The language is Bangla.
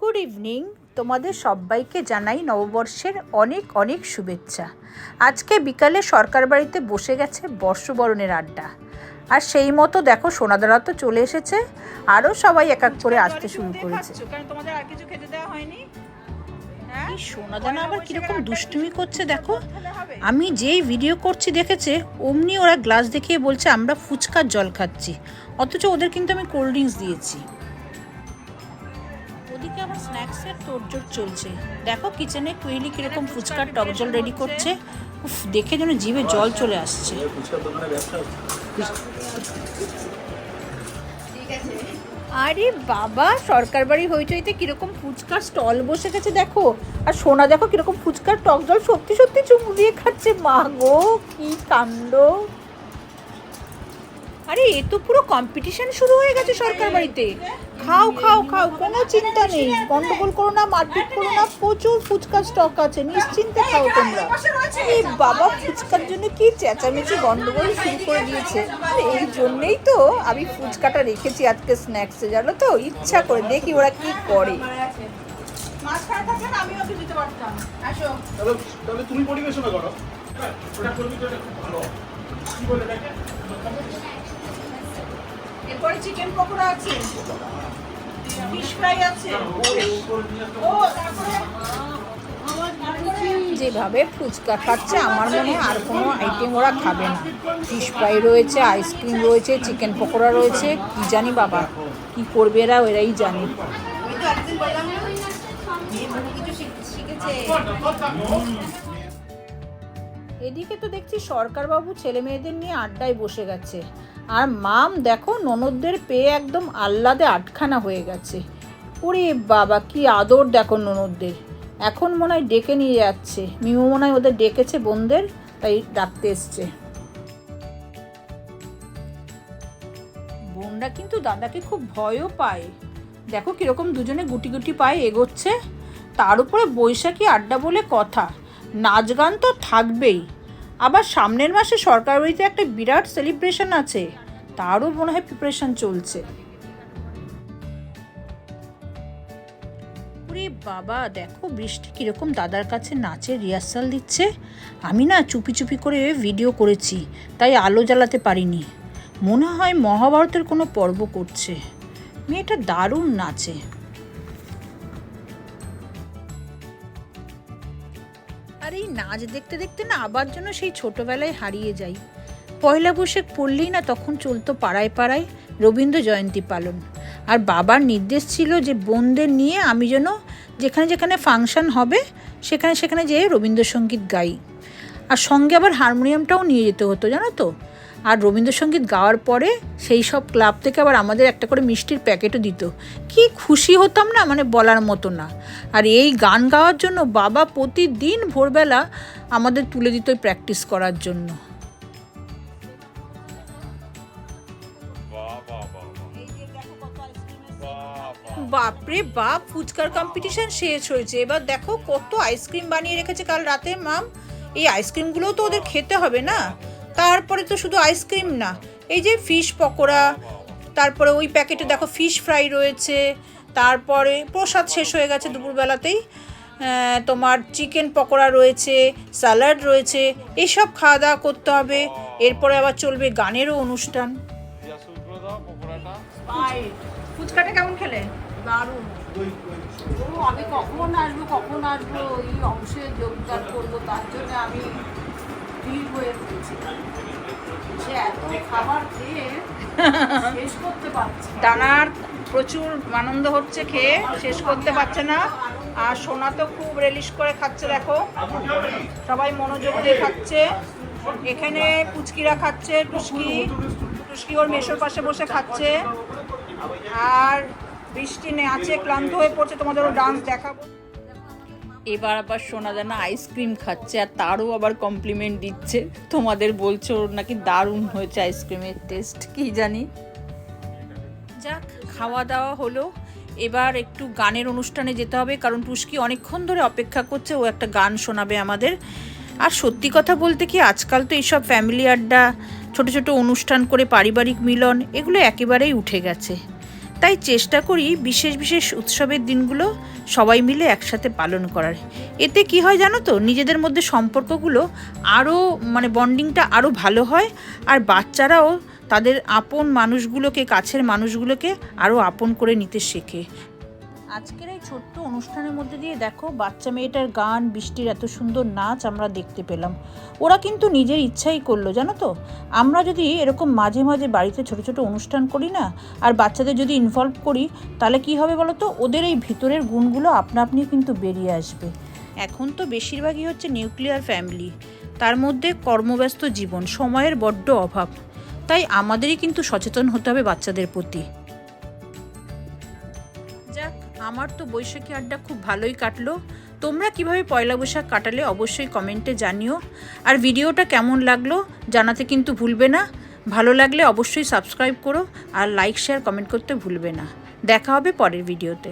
গুড ইভিনিং তোমাদের সবাইকে জানাই নববর্ষের অনেক অনেক শুভেচ্ছা। আজকে বিকালে সরকার বাড়িতে বসে গেছে বর্ষবরণের আড্ডা। আর সেই মতো দেখো সোনাদারা তো চলে এসেছে। আরও সবাই এক এক করে আসতে শুরু করেছে। তোমাদের আর কিছু খেতে দেওয়া হয়নি। হ্যাঁ? এই সোনাদানা আবার কীরকম দুষ্টুমি করছে দেখো। আমি যেই ভিডিও করছি দেখেছে অমনি ওরা গ্লাস দেখিয়ে বলছে আমরা ফুচকার জল খাচ্ছি। অথচ ওদের কিন্তু আমি কোল্ড ড্রিঙ্কস দিয়েছি। ওদিকে আবার স্ন্যাক্সের তোড়জোড় চলছে। দেখো কিচেনে কুইলি কীরকম ফুচকার টক জল রেডি করছে। উফ, দেখে যেন জিভে জল চলে আসছে। আরে বাবা, সরকার বাড়ি হইচইতে কীরকম ফুচকার স্টল বসে গেছে দেখো। আর সোনা দেখো কীরকম ফুচকার টক জল সত্যি সত্যি চুমু দিয়ে খাচ্ছে। মা গো, কি কাণ্ড। আরে এ তো পুরো কম্পিটিশন শুরু হয়ে গেছে সরকার বাড়িতে। খাও খাও খাও কোনো চিন্তা নেই। গন্ডগোল করো না মারপিট করো না প্রচুর ফুচকার স্টক আছে নিশ্চিন্তে খাও তোমরা। এই বাবা ফুচকার জন্য কি চেঁচামেচি গন্ডগোল শুরু করে দিয়েছে। এই জন্যেই তো আমি ফুচকাটা রেখেছি আজকে স্ন্যাক্সে জানো তো? ইচ্ছা করে দেখি ওরা কি করে। তুমি পরিবেশনা করো। এরপরে চিকেন পকোড়া আছে। ফিশ ফ্রাই আছে। ও তারপরে যেভাবে ফুচকা খাচ্ছে আমার মনে হয় আর কোনো আইটেম ওরা খাবে না। ফিশ ফ্রাই রয়েছে আইসক্রিম রয়েছে চিকেন পকোড়া রয়েছে কি জানি বাবা কি করবে এরা এরাই জানে। শিখেছে। এদিকে তো দেখছি সরকারবাবু ছেলে মেয়েদের নিয়ে আড্ডায় বসে গেছে। আর মাম, দেখো, ননদদের পেয়ে একদম আহ্লাদে আটখানা হয়ে গেছে। ওরে বাবা, কি আদর দেখো ননদদের। এখন মনে হয় ডেকে নিয়ে যাচ্ছে। মিমু মনে হয় ওদের ডেকেছে বোনদের, তাই ডাকতে এসছে। বোনরা কিন্তু দাদাকে খুব ভয়ও পায়। দেখো কীরকম দুজনে গুটি গুটি পায়ে এগোচ্ছে। তার উপরে বৈশাখী আড্ডা বলে কথা। নাচ গান তো থাকবেই। আবার সামনের মাসে সরকার বাড়িতে একটা বিরাট সেলিব্রেশন আছে, তারও মনে হয় প্রিপারেশন চলছে। ওরে বাবা, দেখো বৃষ্টি কীরকম দাদার কাছে নাচের রিহার্সাল দিচ্ছে। আমি না চুপি চুপি করে ভিডিও করেছি, তাই আলো জ্বালাতে পারিনি। মনে হয় মহাভারতের কোনো পর্ব করছে। মেয়েটা দারুণ নাচে। আর এই নাচ দেখতে দেখতে না আবার যেন সেই ছোটবেলায় হারিয়ে যাই। পয়লা বৈশাখ পড়লেই না তখন চলতো পাড়ায় পাড়ায় রবীন্দ্র জয়ন্তী পালন। আর বাবার নির্দেশ ছিল যে বোনদের নিয়ে আমি যেন যেখানে যেখানে ফাংশন হবে, সেখানে সেখানে যেয়ে রবীন্দ্রসঙ্গীত গাই। আর সঙ্গে আবার হারমোনিয়ামটাও নিয়ে যেতে হতো, জানো তো? আর রবীন্দ্রসঙ্গীত গাওয়ার পরে সেই সব ক্লাব থেকে আবার আমাদের একটা করে মিষ্টির প্যাকেটও দিত। কি খুশি হতাম না মানে বলার মতো না। আর এই গান গাওয়ার জন্য বাবা প্রতিদিন ভোরবেলা আমাদের তুলে দিত প্র্যাকটিস করার জন্য। বাপরে বাপ, ফুচকার কম্পিটিশন শেষ হয়েছে। এবার দেখো কত আইসক্রিম বানিয়ে রেখেছে কাল রাতে মাম এই আইসক্রিমগুলোও তো ওদের খেতে হবে না? তারপরে তো শুধু আইসক্রিম না, এই যে ফিশ পকোড়া, তারপরে ওই প্যাকেটে দেখো ফিশ ফ্রাই রয়েছে, তারপরে প্রসাদ শেষ হয়ে গেছে দুপুরবেলাতেই তোমার চিকেন পকোড়া রয়েছে স্যালাড রয়েছে, এসব খাওয়া দাওয়া করতে হবে, এরপরে আবার চলবে গানেরও অনুষ্ঠান। ফুচকাটা কেমন খেলে? দারুণ। আমি কখন আসব কখন আসব, এই অংশে যোগদান করব, তার জন্য আমি দানার প্রচুর আনন্দ হচ্ছে, খেয়ে শেষ করতে পারছে না। আর সোনা তো খুব রেলিশ করে খাচ্ছে, দেখো। সবাই মনোযোগ দিয়ে খাচ্ছে। এখানে পুচকিরা খাচ্ছে টুসকি টুসকি ওর মেশোর পাশে বসে খাচ্ছে। আর বৃষ্টি নে আছে, ক্লান্ত হয়ে পড়ছে। তোমাদেরও ডান্স দেখাবো। এবার আবার সোনা দানা আইসক্রিম খাচ্ছে আর তারও আবার কমপ্লিমেন্ট দিচ্ছে। তোমাদের বলছো নাকি দারুণ হয়েছে আইসক্রিমের টেস্ট কি জানি? যাক, খাওয়া দাওয়া হলো। এবার একটু গানের অনুষ্ঠানে যেতে হবে, কারণ টুস্কি অনেকক্ষণ ধরে অপেক্ষা করছে, ও একটা গান শোনাবে আমাদের। আর সত্যি কথা বলতে কি, আজকাল তো এইসব ফ্যামিলি আড্ডা, ছোট ছোট অনুষ্ঠান করে পারিবারিক মিলন, এগুলো একেবারেই উঠে গেছে। তাই চেষ্টা করি বিশেষ বিশেষ উৎসবের দিনগুলো সবাই মিলে একসাথে পালন করার। এতে কি হয় জানো তো? নিজেদের মধ্যে সম্পর্কগুলো আরও মানে বন্ডিংটা আরও ভালো হয় আর বাচ্চারাও তাদের আপন মানুষগুলোকে, কাছের মানুষগুলোকে আরও আপন করে নিতে শেখে। আজকের এই ছোট্ট অনুষ্ঠানের মধ্যে দিয়ে দেখো, বাচ্চা মেয়েটার গান, বৃষ্টির এত সুন্দর নাচ আমরা দেখতে পেলাম। ওরা কিন্তু নিজের ইচ্ছাই করল, জানো তো? আমরা যদি এরকম মাঝে মাঝে বাড়িতে ছোট ছোট অনুষ্ঠান করি না, আর বাচ্চাদের যদি ইনভলভ করি, তাহলে কি হবে বলো তো? ওদের এই ভিতরের গুণগুলো আপনা আপনি কিন্তু বেরিয়ে আসবে। এখন তো বেশিরভাগই হচ্ছে নিউক্লিয়ার ফ্যামিলি তার মধ্যে কর্মব্যস্ত জীবন, সময়ের বড্ড অভাব। তাই আমাদেরই কিন্তু সচেতন হতে হবে বাচ্চাদের প্রতি। আমার তো বৈশাখী আড্ডা খুব ভালোই কাটলো। তোমরা কীভাবে পয়লা বৈশাখ কাটালে অবশ্যই কমেন্টে জানিও। আর ভিডিওটা কেমন লাগল জানাতে কিন্তু ভুলবে না। ভালো লাগলে অবশ্যই সাবস্ক্রাইব করো আর লাইক, শেয়ার, কমেন্ট করতে ভুলবে না। দেখা হবে পরের ভিডিওতে।